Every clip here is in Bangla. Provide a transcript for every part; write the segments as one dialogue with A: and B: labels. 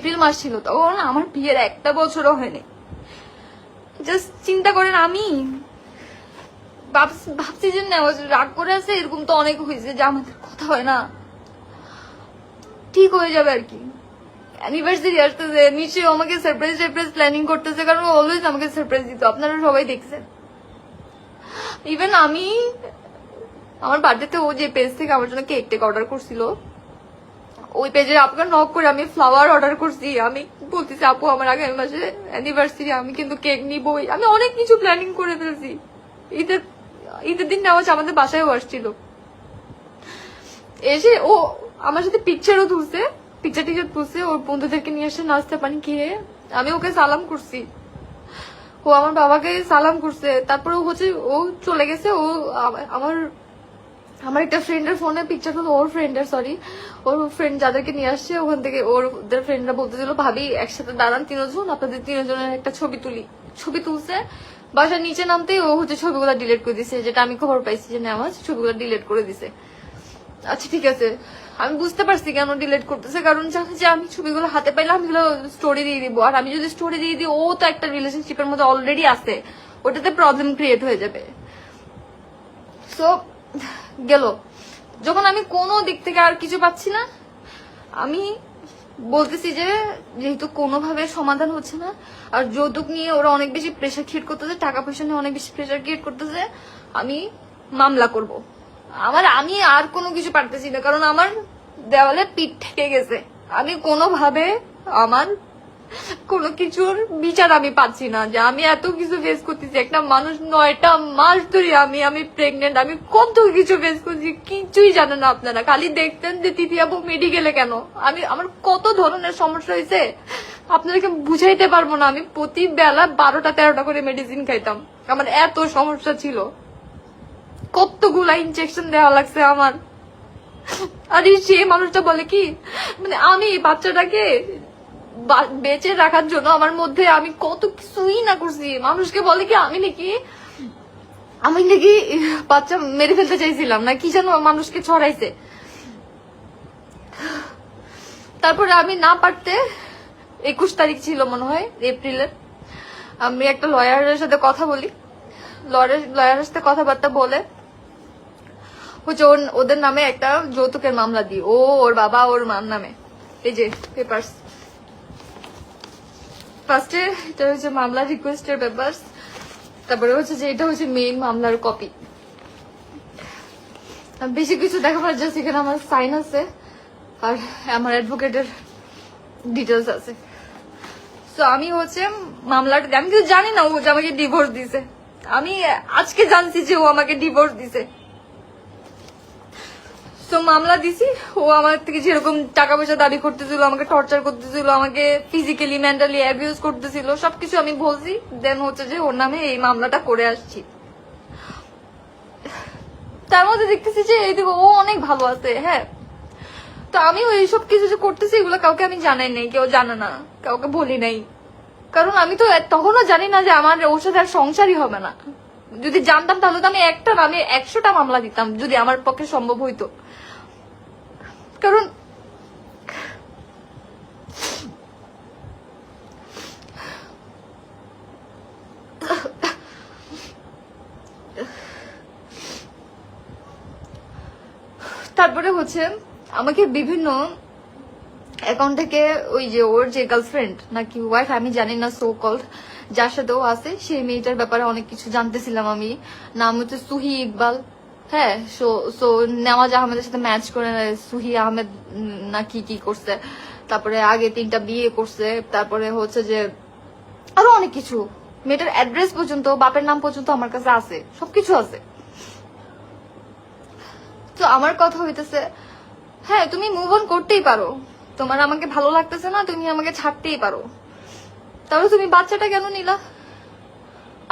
A: এপ্রিল মাস ছিল, তখন আমার বিয়ের একটা বছরও হয়নি। জাস্ট চিন্তা করেন আমি। ভাবছি- যে রাগ করে আছে, এরকম তো অনেক হয়েছে যে আমাদের কথা হয় না। ঠিক হয়ে যাবে আর কি। অ্যানিভার্সারি আসতেছে, নিশ্চয়ই আমাকে সারপ্রাইজ সারপ্রাইজ প্ল্যানিং করতেছে, কারণ অলওয়েজ আমাকে সারপ্রাইজ দিত। আপনারা সবাই দেখছেন। ইভেন আমি আমার বার্থডেতে ও যে পেজ থেকে আমার জন্য কেক টেক অর্ডার করছিল ওই পেজের আপনার নক করে আমি ফ্লাওয়ার অর্ডার করছি। আমি বলতেছি, আপু, আমার আগামী মাসে অ্যানিভার্সারি আমি কিন্তু কেক নিবই। আমি অনেক কিছু প্ল্যানিং করে ফেলছি। ঈদের ঈদের দিন নেওয়া আমাদের বাসায়ও আসছিল। এসে ও আমার সাথে পিকচারও তুলছে পিকচার টিকচার তুলছে, ওর বন্ধুদেরকে নিয়ে এসে নাস্তা পানি খেয়ে আমি ওকে সালাম করছি। ও আমার বাবাকে সালাম করছে। তারপরে ও হচ্ছে, ও চলে গেছে। ও আমার আমার একটা ফ্রেন্ডের ফোনে পিকচার হলো ওর ফ্রেন্ডের সরি ওর ফ্রেন্ড যাদেরকে নিয়ে আসছে, ওখান থেকে ওর ওদের ফ্রেন্ডরা বলতেছিল, ভাবি, একসাথে দাঁড়ান তিনজন, আপনাদের তিনজনের একটা ছবি তুলি। ছবি তুলছে, বাসার নিচে নামতেই ও হচ্ছে ছবিগুলো ডিলিট করে দিছে, যেটা আমি খবর পাইছি যে নেওয়া ছবিগুলো ডিলিট করে দিছে। আচ্ছা ঠিক আছে। আমি বুঝতে পারছি কেন ডিলিট করতেছে, কারণ যে আমি ছবিগুলো হাতে পাইলে আমি স্টোরি দিয়ে দিব। আর আমি যদি স্টোরি দিয়ে দিই, ও তো একটা রিলেশনশিপের মধ্যে অলরেডি আছে। ওটাতে প্রবলেম ক্রিয়েট হয়ে যাবে। সো গেল। যখন আমি কোনো দিক থেকে আর কিছু পাচ্ছি না, আমি বলতেছি যে, যেহেতু কোনোভাবে সমাধান হচ্ছে না, আর যৌতুক নিয়ে ওরা অনেক বেশি প্রেশার ক্রিয়েট করতেছে টাকা পয়সা নিয়ে অনেক বেশি প্রেশার ক্রিয়েট করতেছে, আমি মামলা করব। আমার, আমি আর কোনো কিছু পারতেছি না, কারণ আমার দেওয়ালে পিঠ থেকে গেছে। আমি কোনোভাবে আমার কোনো কিছুর বিচার আমি পাচ্ছি না, যে আমি এত কিছু ফেস করতেছি। একটা মানুষ নয়টা মাস ধরে আমি আমি প্রেগনেন্ট আমি কত কিছু ফেস করছি, কিছুই জানেন না আপনারা। খালি দেখতেন যে তিথি আপু মেডিকেলে কেন? আমি, আমার কত ধরনের সমস্যা হয়েছে? আপনাদেরকে বুঝাইতে পারব না। আমি প্রতি বেলা বারোটা, তেরোটা করে মেডিসিন খাইতাম। আমার এত সমস্যা ছিল। কতগুলা ইনজেকশন দেওয়া লাগছে আমার। আর সে মানুষটা বলে কি মানে আমি বাচ্চাটাকে বেঁচে রাখার জন্য আমার মধ্যে আমি কত কিছুই না করছি। মানুষকে বলে কি, আমি নাকি আমি নাকি বাচ্চা মেরে ফেলতে চাইছিলাম, না কি যেন মানুষকে ছড়াইছে। তারপরে আমি না পারতে, একুশ তারিখ ছিল মনে হয়, এপ্রিলের। আমি একটা লয়ারের সাথে কথা বলি। লয়ারের লয়ারের সাথে কথাবার্তা বলে, হচ্ছে ওদের নামে একটা যৌতুকের মামলা দিই। ও, ওর বাবা, ওর মার নামে। এই যে পেপার্স ফার্স্টে এটা হচ্ছে মামলা রিকোয়েস্টের পেপার্স তারপরে হচ্ছে যে এটা হচ্ছে মেইন মামলার কপি বেশি কিছু দেখাবার জাস্ট এখানে আমার সাইন আছে আর আমার অ্যাডভোকেটের ডিটেলস আছে। তো আমি হচ্ছে মামলাটা আমি কিন্তু জানি না, ও যে আমাকে ডিভোর্স দিছে। আমি আজকে জানছি যে ও আমাকে ডিভোর্স দিছে। তো মামলা দিছি। ও আমার থেকে যেরকম টাকা পয়সা দাবি করতেছিল, আমাকে টর্চার করতেছিল, আমাকে ফিজিক্যালি মেন্টালি অ্যাবিউজ করতেছিল, সবকিছু আমি বলছি। দেন হচ্ছে যে ওর নামে এই মামলাটা করে আসছি। তার মধ্যে দেখতেছি যে এইদিকে ও অনেক ভালো আছে হ্যাঁ। তো আমি ওই সব কিছু যে করতেছি, এগুলো কাউকে আমি জানাই নাই, কেউ জানে না, কাউকে বলি নাই। কারণ আমি তো তখনও জানি না যে আমার, ওর সাথে আর সংসারই হবে না। যদি জানতাম তাহলে তো আমি একটা আমি একশোটা মামলা দিতাম, যদি আমার পক্ষে সম্ভব হইতো। কারণ তারপরে হচ্ছে আমাকে বিভিন্ন অ্যাকাউন্ট থেকে ওই যে ওর যে গার্লফ্রেন্ড নাকি ওয়াইফ আমি জানি না সো কল্ড যার সাথে ও আছে সেই মেয়েটার ব্যাপারে অনেক কিছু জানতেছিলাম আমি। নাম হচ্ছে সুহি ইকবাল। হ্যাঁ সো সো নেওয়াজ আহমেদের সাথে ম্যাচ করে সুহি আহমেদ উম, না কি কি করছে। তারপরে আগে তিনটা বিয়ে করছে তারপরে হচ্ছে যে আরও অনেক কিছু। মেয়েটার অ্যাড্রেস পর্যন্ত বাপের নাম পর্যন্ত আমার কাছে আছে সবকিছু আছে। তো আমার কথা হইতেছে হ্যাঁ তুমি মুভ অন করতেই পারো। তোমার আমাকে ভালো লাগতেছে না, তুমি আমাকে ছাড়তেই পারো। তাহলে তুমি বাচ্চাটা কেন নিলা?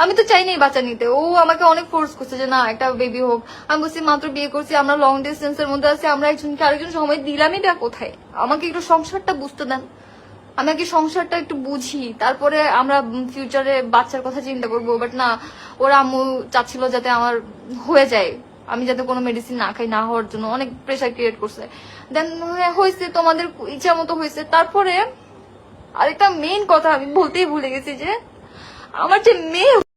A: আমি তো চাইনি বাচ্চা নিতে। ও আমাকে অনেক ফোর্স করছে যে, না, একটা বেবি হোক। আমি বলছি, মাত্র বিয়ে করছি, আমরা লং ডিস্টেন্স এর মধ্যে আছি, আমরা একজনকে আরেকজন সময় দিলামই বা কোথায়। আমাকে একটু সংসারটা বুঝতে দেন। আমি আগে সংসারটা একটু বুঝি, তারপরে আমরা ফিউচারে বাচ্চার কথা চিন্তা করব। বাট না, ওরা আম্মু চাচ্ছিল যাতে আমার হয়ে যায়। আমি যাতে কোনো মেডিসিন না খাই, না হওয়ার জন্য অনেক প্রেশার ক্রিয়েট করছে। দেন হয়েছে তোমাদের ইচ্ছা মতো হয়েছে। তারপরে আরেকটা মেইন কথা আমি বলতেই ভুলে গেছি যে, আমার যে মেয়ে